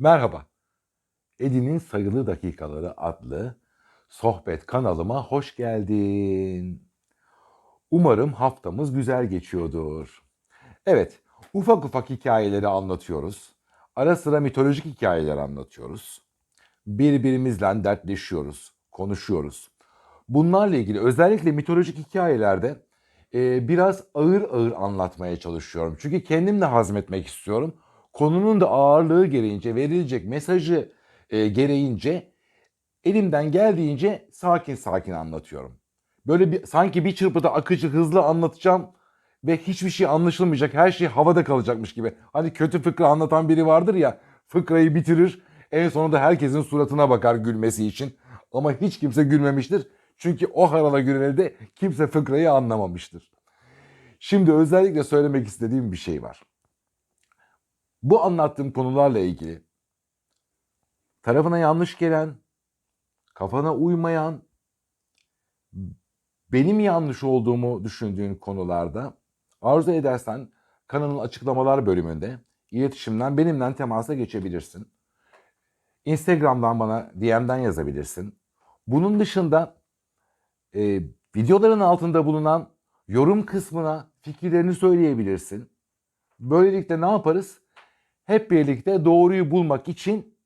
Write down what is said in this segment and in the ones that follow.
Merhaba. Edin'in Sayılı Dakikaları adlı sohbet kanalıma hoş geldin. Umarım haftamız güzel geçiyordur. Evet, ufak ufak hikayeleri anlatıyoruz. Ara sıra mitolojik hikayeler anlatıyoruz. Birbirimizle dertleşiyoruz, konuşuyoruz. Bunlarla ilgili özellikle mitolojik hikayelerde e, biraz ağır ağır anlatmaya çalışıyorum. Çünkü kendim de hazmetmek istiyorum. Konunun da ağırlığı gereğince, verilecek mesajı e, gereğince elimden geldiğince sakin sakin anlatıyorum. Böyle bir sanki bir çırpıda akıcı hızlı anlatacağım ve hiçbir şey anlaşılmayacak, her şey havada kalacakmış gibi. Hani kötü fıkra anlatan biri vardır ya, fıkrayı bitirir, en sonunda herkesin suratına bakar gülmesi için. Ama hiç kimse gülmemiştir. Çünkü o harala gülmede kimse fıkrayı anlamamıştır. Şimdi özellikle söylemek istediğim bir şey var. Bu anlattığım konularla ilgili tarafına yanlış gelen, kafana uymayan, benim yanlış olduğumu düşündüğün konularda arzu edersen kanalın açıklamalar bölümünde iletişimden benimle temasa geçebilirsin. Instagram'dan bana DM'den yazabilirsin. Bunun dışında e, videoların altında bulunan yorum kısmına fikirlerini söyleyebilirsin. Böylelikle ne yaparız? Hep birlikte doğruyu bulmak için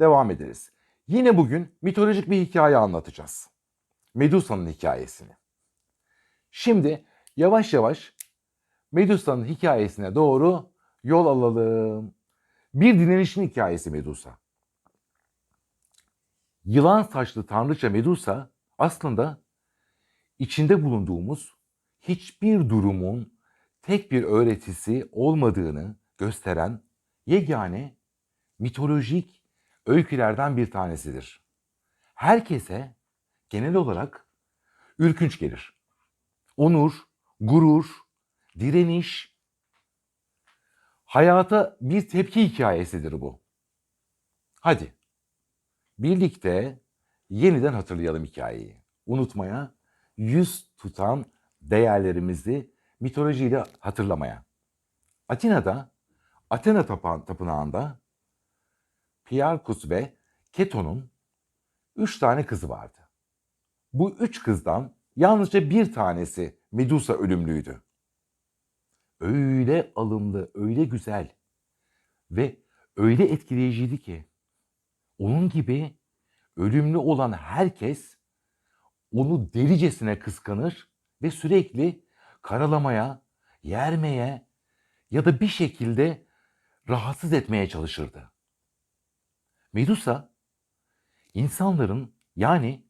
devam ederiz. Yine bugün mitolojik bir hikaye anlatacağız. Medusa'nın hikayesini. Şimdi yavaş yavaş Medusa'nın hikayesine doğru yol alalım. Bir direnişin hikayesi Medusa. Yılan saçlı tanrıça Medusa aslında içinde bulunduğumuz hiçbir durumun tek bir öğretisi olmadığını gösteren yegane mitolojik öykülerden bir tanesidir. Herkese genel olarak ürkünç gelir. Onur, gurur, direniş, hayata bir tepki hikayesidir bu. Hadi birlikte yeniden hatırlayalım hikayeyi. Unutmaya, yüz tutan değerlerimizi mitolojiyle hatırlamaya. Atina'da, Athena Tapınağı'nda Piarkus ve Keto'nun üç tane kızı vardı. Bu üç kızdan yalnızca bir tanesi Medusa ölümlüydü. Öyle alımlı, öyle güzel ve öyle etkileyiciydi ki onun gibi ölümlü olan herkes onu delicesine kıskanır ve sürekli karalamaya, yermeye ya da bir şekilde rahatsız etmeye çalışırdı. Medusa insanların yani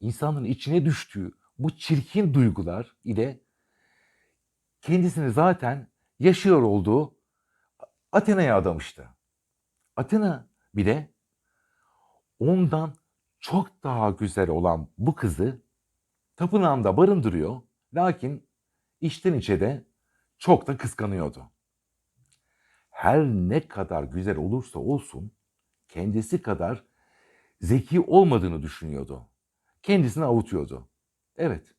insanların içine düştüğü bu çirkin duygular ile kendisini zaten yaşıyor olduğu Athena'ya adamıştı. Athena bile ondan çok daha güzel olan bu kızı tapınağında barındırıyor. Lakin içten içe de çok da kıskanıyordu. Her ne kadar güzel olursa olsun kendisi kadar zeki olmadığını düşünüyordu. Kendisini avutuyordu. Evet.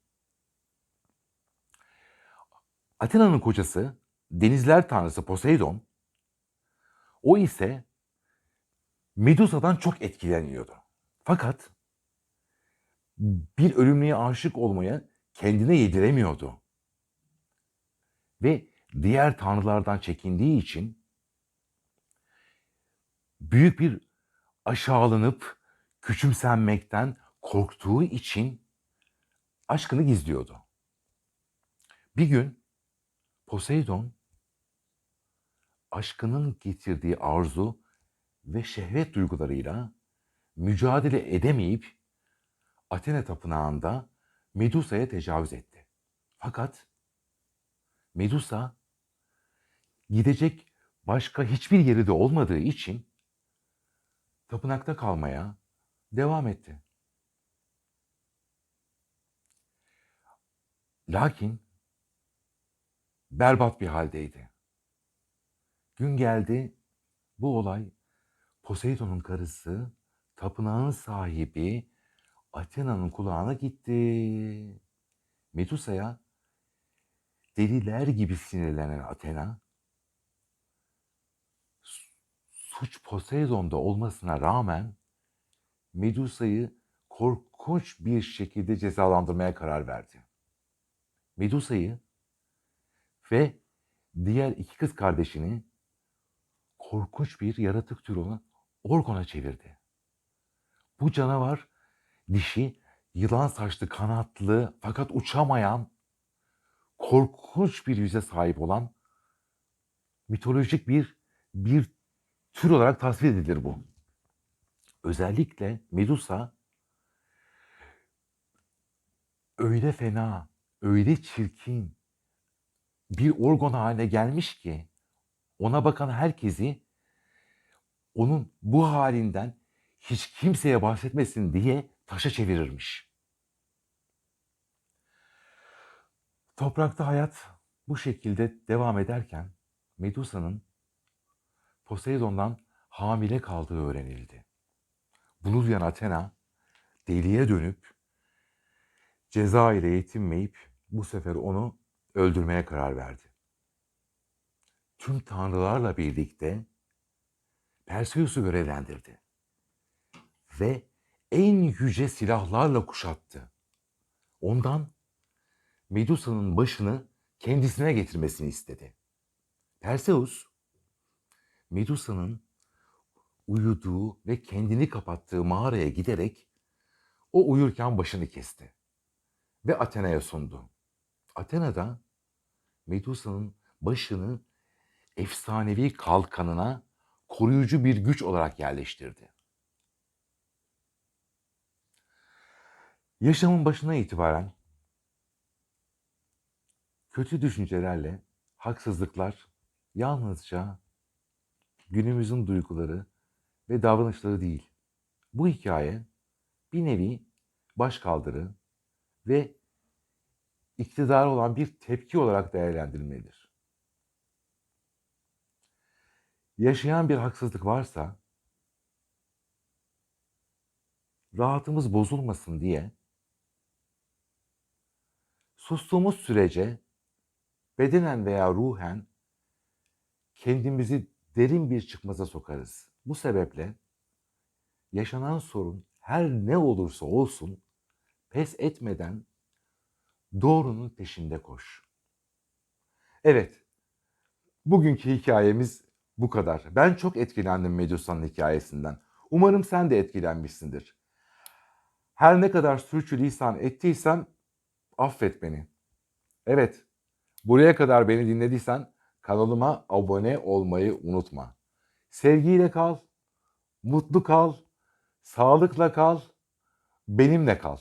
Athena'nın kocası denizler tanrısı Poseidon o ise Medusa'dan çok etkileniyordu. Fakat bir ölümlüye aşık olmaya kendine yediremiyordu. Ve diğer tanrılardan çekindiği için büyük bir aşağılanıp küçümsenmekten korktuğu için aşkını gizliyordu. Bir gün Poseidon aşkının getirdiği arzu ve şehvet duygularıyla mücadele edemeyip Athena tapınağında Medusa'ya tecavüz etti. Fakat Medusa gidecek başka hiçbir yeri de olmadığı için tapınakta kalmaya devam etti. Lakin berbat bir haldeydi. Gün geldi, bu olay Poseidon'un karısı, tapınağın sahibi Athena'nın kulağına gitti. Medusa'ya deliler gibi sinirlenen Athena suç Poseidon'da olmasına rağmen Medusa'yı korkunç bir şekilde cezalandırmaya karar verdi. Medusa'yı ve diğer iki kız kardeşini korkunç bir yaratık türü olan Orgon'a çevirdi. Bu canavar dişi, yılan saçlı, kanatlı fakat uçamayan korkunç bir yüze sahip olan mitolojik bir bir tür olarak tasvir edilir bu. Özellikle Medusa öyle fena, öyle çirkin bir organ haline gelmiş ki ona bakan herkesi onun bu halinden hiç kimseye bahsetmesin diye taşa çevirirmiş. Toprakta hayat bu şekilde devam ederken Medusa'nın Poseidon'dan hamile kaldığı öğrenildi. Bunu duyan Athena deliye dönüp ceza ile yetinmeyip bu sefer onu öldürmeye karar verdi. Tüm tanrılarla birlikte Perseus'u görevlendirdi ve en yüce silahlarla kuşattı. Ondan Medusa'nın başını kendisine getirmesini istedi. Perseus, Medusa'nın uyuduğu ve kendini kapattığı mağaraya giderek o uyurken başını kesti ve Athena'ya sundu. Athena da Medusa'nın başını efsanevi kalkanına koruyucu bir güç olarak yerleştirdi. Yaşamın başına itibaren kötü düşüncelerle haksızlıklar yalnızca günümüzün duyguları ve davranışları değil. Bu hikaye bir nevi başkaldırı ve iktidar olan bir tepki olarak değerlendirilmelidir. Yaşayan bir haksızlık varsa rahatımız bozulmasın diye sustuğumuz sürece bedenen veya ruhen kendimizi derin bir çıkmaza sokarız. Bu sebeple yaşanan sorun her ne olursa olsun pes etmeden doğrunun peşinde koş. Evet, bugünkü hikayemiz bu kadar. Ben çok etkilendim Medusa'nın hikayesinden. Umarım sen de etkilenmişsindir. Her ne kadar sürçülisan ettiysem affet beni. Evet, buraya kadar beni dinlediysen kanalıma abone olmayı unutma. Sevgiyle kal, mutlu kal, sağlıkla kal, benimle kal.